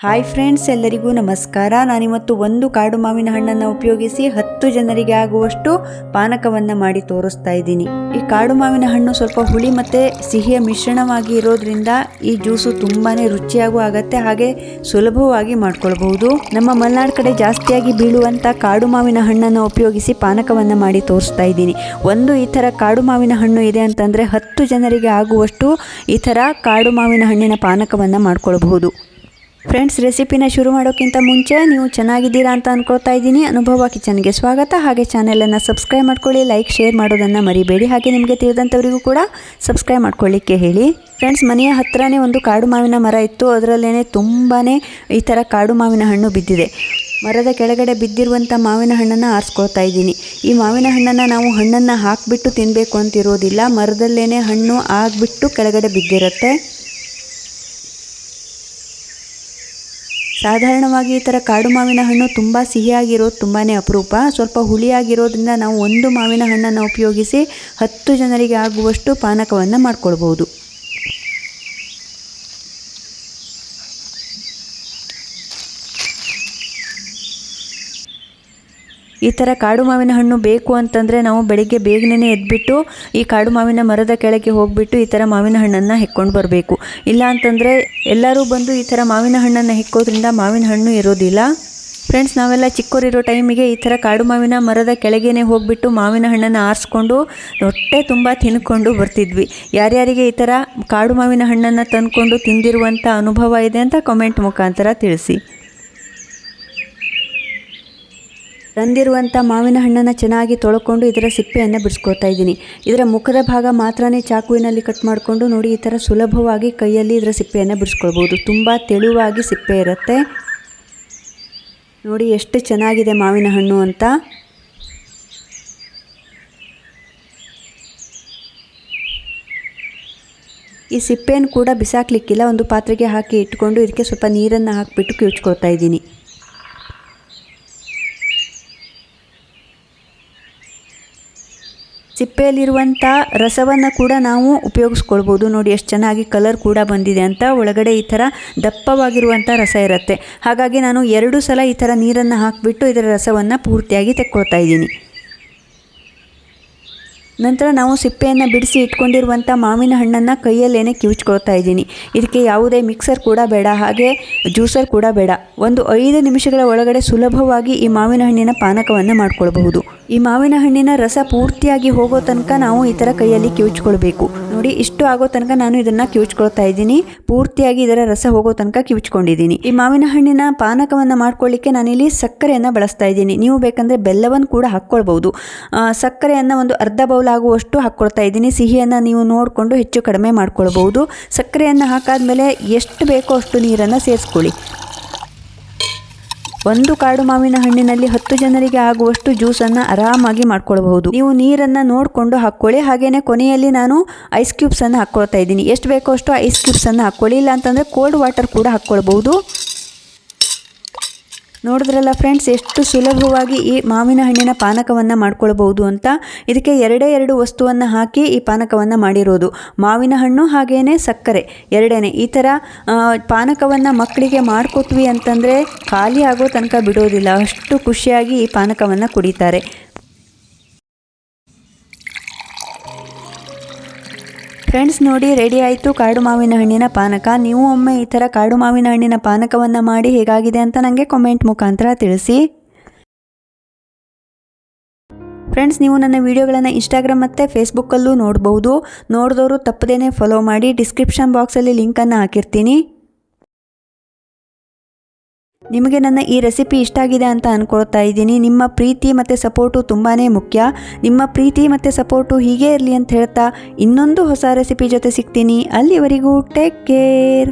Hi friends, ಎಲ್ಲರಿಗೂ ನಮಸ್ಕಾರ. ನಾನಿವತ್ತು ಒಂದು ಕಾಡು ಮಾವಿನ ಹಣ್ಣನ್ನು ಉಪಯೋಗಿಸಿ ಹತ್ತು ಜನರಿಗೆ ಆಗುವಷ್ಟು ಪಾನಕವನ್ನು ಮಾಡಿ ತೋರಿಸ್ತಾ ಇದ್ದೀನಿ. ಈ ಕಾಡು ಮಾವಿನ ಹಣ್ಣು ಸ್ವಲ್ಪ ಹುಳಿ ಮತ್ತು ಸಿಹಿಯ ಮಿಶ್ರಣವಾಗಿ ಇರೋದ್ರಿಂದ ಈ ಜ್ಯೂಸು ತುಂಬಾ ರುಚಿಯಾಗೂ ಆಗತ್ತೆ, ಹಾಗೆ ಸುಲಭವಾಗಿ ಮಾಡ್ಕೊಳ್ಬಹುದು. ನಮ್ಮ ಮಲೆನಾಡು ಕಡೆ ಜಾಸ್ತಿಯಾಗಿ ಬೀಳುವಂಥ ಕಾಡು ಮಾವಿನ ಹಣ್ಣನ್ನು ಉಪಯೋಗಿಸಿ ಪಾನಕವನ್ನು ಮಾಡಿ ತೋರಿಸ್ತಾ ಇದ್ದೀನಿ. ಒಂದು ಈ ಥರ ಕಾಡು ಮಾವಿನ ಹಣ್ಣು ಇದೆ ಅಂತಂದರೆ ಹತ್ತು ಜನರಿಗೆ ಆಗುವಷ್ಟು ಈ ಥರ ಕಾಡು ಮಾವಿನ ಹಣ್ಣಿನ ಪಾನಕವನ್ನು ಮಾಡ್ಕೊಳ್ಬಹುದು. ಫ್ರೆಂಡ್ಸ್ ರೆಸಿಪಿನ ಶುರು ಮಾಡೋಕ್ಕಿಂತ ಮುಂಚೆ ನೀವು ಚೆನ್ನಾಗಿದ್ದೀರಾ ಅಂತ ಅನ್ಕೋತಾ ಇದ್ದೀನಿ. ಅನುಭವ ಕಿಚನ್ಗೆ ಸ್ವಾಗತ. ಹಾಗೆ ಚಾನೆಲನ್ನು ಸಬ್ಸ್ಕ್ರೈಬ್ ಮಾಡ್ಕೊಳ್ಳಿ ಲೈಕ್ ಶೇರ್ ಮಾಡೋದನ್ನು ಮರಿಬೇಡಿ. ಹಾಗೆ ನಿಮಗೆ ತಿಳಿದಂಥವರಿಗೂ ಕೂಡ ಸಬ್ಸ್ಕ್ರೈಬ್ ಮಾಡ್ಕೊಳ್ಳಿಕ್ಕೆ ಹೇಳಿ. ಫ್ರೆಂಡ್ಸ್ ಮನೆಯ ಹತ್ರನೇ ಒಂದು ಕಾಡು ಮಾವಿನ ಮರ ಇತ್ತು. ಅದರಲ್ಲೇ ತುಂಬಾ ಈ ಥರ ಕಾಡು ಮಾವಿನ ಹಣ್ಣು ಬಿದ್ದಿದೆ. ಮರದ ಕೆಳಗಡೆ ಬಿದ್ದಿರುವಂಥ ಮಾವಿನ ಹಣ್ಣನ್ನು ಆರಿಸ್ಕೊಳ್ತಾ ಇದ್ದೀನಿ. ಈ ಮಾವಿನ ಹಣ್ಣನ್ನು ನಾವು ಹಣ್ಣನ್ನು ಹಾಕಿಬಿಟ್ಟು ತಿನ್ನಬೇಕು ಅಂತಿರೋದಿಲ್ಲ. ಮರದಲ್ಲೇ ಹಣ್ಣು ಆಗಿಬಿಟ್ಟು ಕೆಳಗಡೆ ಬಿದ್ದಿರುತ್ತೆ. ಸಾಧಾರಣವಾಗಿ ಈ ಥರ ಕಾಡು ಮಾವಿನ ಹಣ್ಣು ತುಂಬ ಸಿಹಿಯಾಗಿರೋದು ತುಂಬಾ ಅಪರೂಪ. ಸ್ವಲ್ಪ ಹುಳಿಯಾಗಿರೋದ್ರಿಂದ ನಾವು ಒಂದು ಮಾವಿನ ಹಣ್ಣನ್ನು ಉಪಯೋಗಿಸಿ ಹತ್ತು ಜನರಿಗೆ ಆಗುವಷ್ಟು ಪಾನಕವನ್ನು ಮಾಡ್ಕೊಳ್ಬೋದು ಈ ಥರ ಕಾಡು ಮಾವಿನ ಹಣ್ಣು ಬೇಕು ಅಂತಂದರೆ ನಾವು ಬೆಳಿಗ್ಗೆ ಬೇಗನೆ ಎದ್ಬಿಟ್ಟು ಈ ಕಾಡು ಮಾವಿನ ಮರದ ಕೆಳಗೆ ಹೋಗಿಬಿಟ್ಟು ಈ ಥರ ಮಾವಿನ ಹಣ್ಣನ್ನು ಹೆಕ್ಕೊಂಡು ಬರಬೇಕು. ಇಲ್ಲ ಅಂತಂದರೆ ಎಲ್ಲರೂ ಬಂದು ಈ ಥರ ಮಾವಿನ ಹಣ್ಣನ್ನು ಹೆಕ್ಕೋದ್ರಿಂದ ಮಾವಿನ ಹಣ್ಣು ಇರೋದಿಲ್ಲ. ಫ್ರೆಂಡ್ಸ್ ನಾವೆಲ್ಲ ಚಿಕ್ಕವರಿರೋ ಟೈಮಿಗೆ ಈ ಥರ ಕಾಡು ಮಾವಿನ ಮರದ ಕೆಳಗೇನೆ ಹೋಗಿಬಿಟ್ಟು ಮಾವಿನ ಹಣ್ಣನ್ನು ಆರಿಸ್ಕೊಂಡು ಹೊಟ್ಟೆ ತುಂಬ ತಿನ್ಕೊಂಡು ಬರ್ತಿದ್ವಿ. ಯಾರ್ಯಾರಿಗೆ ಈ ಥರ ಕಾಡು ಮಾವಿನ ಹಣ್ಣನ್ನು ತಂದುಕೊಂಡು ತಿಂದಿರುವಂಥ ಅನುಭವ ಇದೆ ಅಂತ ಕಮೆಂಟ್ ಮುಖಾಂತರ ತಿಳಿಸಿ. ತಂದಿರುವಂಥ ಮಾವಿನ ಹಣ್ಣನ್ನು ಚೆನ್ನಾಗಿ ತೊಳ್ಕೊಂಡು ಇದರ ಸಿಪ್ಪೆಯನ್ನು ಬಿಡಿಸ್ಕೊತಾ ಇದ್ದೀನಿ. ಇದರ ಮುಖದ ಭಾಗ ಮಾತ್ರನೇ ಚಾಕುವಿನಲ್ಲಿ ಕಟ್ ಮಾಡಿಕೊಂಡು ನೋಡಿ, ಈ ಥರ ಸುಲಭವಾಗಿ ಕೈಯಲ್ಲಿ ಇದರ ಸಿಪ್ಪೆಯನ್ನು ಬಿಡಿಸ್ಕೊಳ್ಬೋದು. ತುಂಬ ತೆಳುವಾಗಿ ಸಿಪ್ಪೆ ಇರುತ್ತೆ. ನೋಡಿ ಎಷ್ಟು ಚೆನ್ನಾಗಿದೆ ಮಾವಿನ ಹಣ್ಣು ಅಂತ. ಈ ಸಿಪ್ಪೆಯನ್ನು ಕೂಡ ಬಿಸಾಕ್ಲಿಕ್ಕಿಲ್ಲ, ಒಂದು ಪಾತ್ರೆಗೆ ಹಾಕಿ ಇಟ್ಕೊಂಡು ಇದಕ್ಕೆ ಸ್ವಲ್ಪ ನೀರನ್ನು ಹಾಕಿಬಿಟ್ಟು ಕಿವುಚ್ಕೊಳ್ತಾ ಇದ್ದೀನಿ. ಸಿಪ್ಪೆಯಲ್ಲಿರುವಂಥ ರಸವನ್ನು ಕೂಡ ನಾವು ಉಪಯೋಗಿಸ್ಕೊಳ್ಬೋದು. ನೋಡಿ ಎಷ್ಟು ಚೆನ್ನಾಗಿ ಕಲರ್ ಕೂಡ ಬಂದಿದೆ ಅಂತ. ಒಳಗಡೆ ಈ ಥರ ದಪ್ಪವಾಗಿರುವಂಥ ರಸ ಇರುತ್ತೆ. ಹಾಗಾಗಿ ನಾನು ಎರಡು ಸಲ ಈ ಥರ ನೀರನ್ನು ಹಾಕಿಬಿಟ್ಟು ಇದರ ರಸವನ್ನು ಪೂರ್ತಿಯಾಗಿ ತೆಕ್ಕೊಳ್ತಾ ಇದ್ದೀನಿ. ನಂತರ ನಾವು ಸಿಪ್ಪೆಯನ್ನು ಬಿಡಿಸಿ ಇಟ್ಕೊಂಡಿರುವಂಥ ಮಾವಿನ ಹಣ್ಣನ್ನು ಕೈಯಲ್ಲೇನೆ ಕಿವುಚ್ಕೊಳ್ತಾ ಇದ್ದೀನಿ. ಇದಕ್ಕೆ ಯಾವುದೇ ಮಿಕ್ಸರ್ ಕೂಡ ಬೇಡ, ಹಾಗೆ ಜ್ಯೂಸರ್ ಕೂಡ ಬೇಡ. ಒಂದು ಐದು ನಿಮಿಷಗಳ ಒಳಗಡೆ ಸುಲಭವಾಗಿ ಈ ಮಾವಿನ ಹಣ್ಣಿನ ಪಾನಕವನ್ನು ಮಾಡ್ಕೊಳ್ಬಹುದು. ಈ ಮಾವಿನ ಹಣ್ಣಿನ ರಸ ಪೂರ್ತಿಯಾಗಿ ಹೋಗೋ ತನಕ ನಾವು ಈ ಥರ ಕೈಯಲ್ಲಿ ಕಿವುಚ್ಕೊಳ್ಬೇಕು. ನೋಡಿ, ಇಷ್ಟು ಆಗೋ ತನಕ ನಾನು ಇದನ್ನು ಕಿವುಚ್ಕೊಳ್ತಾ ಇದ್ದೀನಿ. ಪೂರ್ತಿಯಾಗಿ ಇದರ ರಸ ಹೋಗೋ ತನಕ ಕಿವುಚ್ಕೊಂಡಿದ್ದೀನಿ. ಈ ಮಾವಿನ ಹಣ್ಣಿನ ಪಾನಕವನ್ನು ಮಾಡ್ಕೊಳ್ಳಿಕ್ಕೆ ನಾನಿಲ್ಲಿ ಸಕ್ಕರೆಯನ್ನು ಬಳಸ್ತಾ ಇದ್ದೀನಿ. ನೀವು ಬೇಕಂದರೆ ಬೆಲ್ಲವನ್ನು ಕೂಡ ಹಾಕ್ಕೊಳ್ಬೋದು ಸಕ್ಕರೆಯನ್ನು ಒಂದು ಅರ್ಧ ಬೌಲ್ ಆಗುವಷ್ಟು ಹಾಕ್ಕೊಳ್ತಾ ಇದ್ದೀನಿ. ಸಿಹಿಯನ್ನು ನೀವು ನೋಡಿಕೊಂಡು ಹೆಚ್ಚು ಕಡಿಮೆ ಮಾಡ್ಕೊಳ್ಬೋದು ಸಕ್ಕರೆಯನ್ನು ಹಾಕಾದ್ಮೇಲೆ ಎಷ್ಟು ಬೇಕೋ ಅಷ್ಟು ನೀರನ್ನು ಸೇರಿಸ್ಕೊಳ್ಳಿ. ಒಂದು ಕಾಡು ಮಾವಿನ ಹಣ್ಣಿನಲ್ಲಿ ಹತ್ತು ಜನರಿಗೆ ಆಗುವಷ್ಟು ಜ್ಯೂಸನ್ನು ಆರಾಮಾಗಿ ಮಾಡ್ಕೊಳ್ಬಹುದು. ನೀವು ನೀರನ್ನು ನೋಡಿಕೊಂಡು ಹಾಕ್ಕೊಳ್ಳಿ. ಹಾಗೆಯೇ ಕೊನೆಯಲ್ಲಿ ನಾನು ಐಸ್ ಕ್ಯೂಬ್ಸನ್ನು ಹಾಕ್ಕೊಳ್ತಾ ಇದ್ದೀನಿ. ಎಷ್ಟು ಬೇಕೋ ಅಷ್ಟು ಐಸ್ ಕ್ಯೂಬ್ಸನ್ನು ಹಾಕ್ಕೊಳ್ಳಿ. ಇಲ್ಲ ಅಂತಂದರೆ ಕೋಲ್ಡ್ ವಾಟರ್ ಕೂಡ ಹಾಕ್ಕೊಳ್ಬಹುದು. ನೋಡಿದ್ರಲ್ಲ ಫ್ರೆಂಡ್ಸ್ ಎಷ್ಟು ಸುಲಭವಾಗಿ ಈ ಮಾವಿನ ಹಣ್ಣಿನ ಪಾನಕವನ್ನು ಮಾಡ್ಕೊಳ್ಬಹುದು ಅಂತ? ಇದಕ್ಕೆ ಎರಡೇ ಎರಡು ವಸ್ತುವನ್ನು ಹಾಕಿ ಈ ಪಾನಕವನ್ನು ಮಾಡಿರೋದು. ಮಾವಿನ ಹಣ್ಣು ಹಾಗೇನೆ ಸಕ್ಕರೆ. ಎರಡನೇ, ಈ ಥರ ಪಾನಕವನ್ನು ಮಕ್ಕಳಿಗೆ ಮಾಡಿಕೊಟ್ವಿ ಅಂತಂದರೆ ಖಾಲಿ ಆಗೋ ತನಕ ಬಿಡೋದಿಲ್ಲ. ಅಷ್ಟು ಖುಷಿಯಾಗಿ ಈ ಪಾನಕವನ್ನು ಕುಡಿತಾರೆ. ಫ್ರೆಂಡ್ಸ್ ನೋಡಿ ರೆಡಿ ಆಯಿತು. ಕಾಡು ಮಾವಿನ ಹಣ್ಣಿನ ಪಾನಕ. ನೀವು ಒಮ್ಮೆ ಈ ಥರ ಕಾಡು ಮಾವಿನ ಹಣ್ಣಿನ ಪಾನಕವನ್ನು ಮಾಡಿ ಹೇಗಾಗಿದೆ ಅಂತ ನನಗೆ ಕಮೆಂಟ್ ಮುಖಾಂತರ ತಿಳಿಸಿ. ಫ್ರೆಂಡ್ಸ್ ನೀವು ನನ್ನ ವೀಡಿಯೋಗಳನ್ನು ಇನ್ಸ್ಟಾಗ್ರಾಮ್ ಮತ್ತು ಫೇಸ್ಬುಕ್ಕಲ್ಲೂ ನೋಡ್ಬೋದು. ನೋಡಿದವರು ತಪ್ಪದೇ ಫಾಲೋ ಮಾಡಿ ಡಿಸ್ಕ್ರಿಪ್ಷನ್ ಬಾಕ್ಸಲ್ಲಿ ಲಿಂಕನ್ನು ಹಾಕಿರ್ತೀನಿ. ನಿಮಗೆ ನನ್ನ ಈ ರೆಸಿಪಿ ಇಷ್ಟ ಆಗಿದೆ ಅಂತ ಅಂದ್ಕೊಳ್ತಾ ಇದ್ದೀನಿ. ನಿಮ್ಮ ಪ್ರೀತಿ ಮತ್ತು ಸಪೋರ್ಟು ತುಂಬಾ ಮುಖ್ಯ. ನಿಮ್ಮ ಪ್ರೀತಿ ಮತ್ತು ಸಪೋರ್ಟು ಹೀಗೆ ಇರಲಿ ಅಂತ ಹೇಳ್ತಾ ಇನ್ನೊಂದು ಹೊಸ ರೆಸಿಪಿ ಜೊತೆ ಸಿಗ್ತೀನಿ. ಅಲ್ಲಿವರೆಗೂ ಟೇಕ್ ಕೇರ್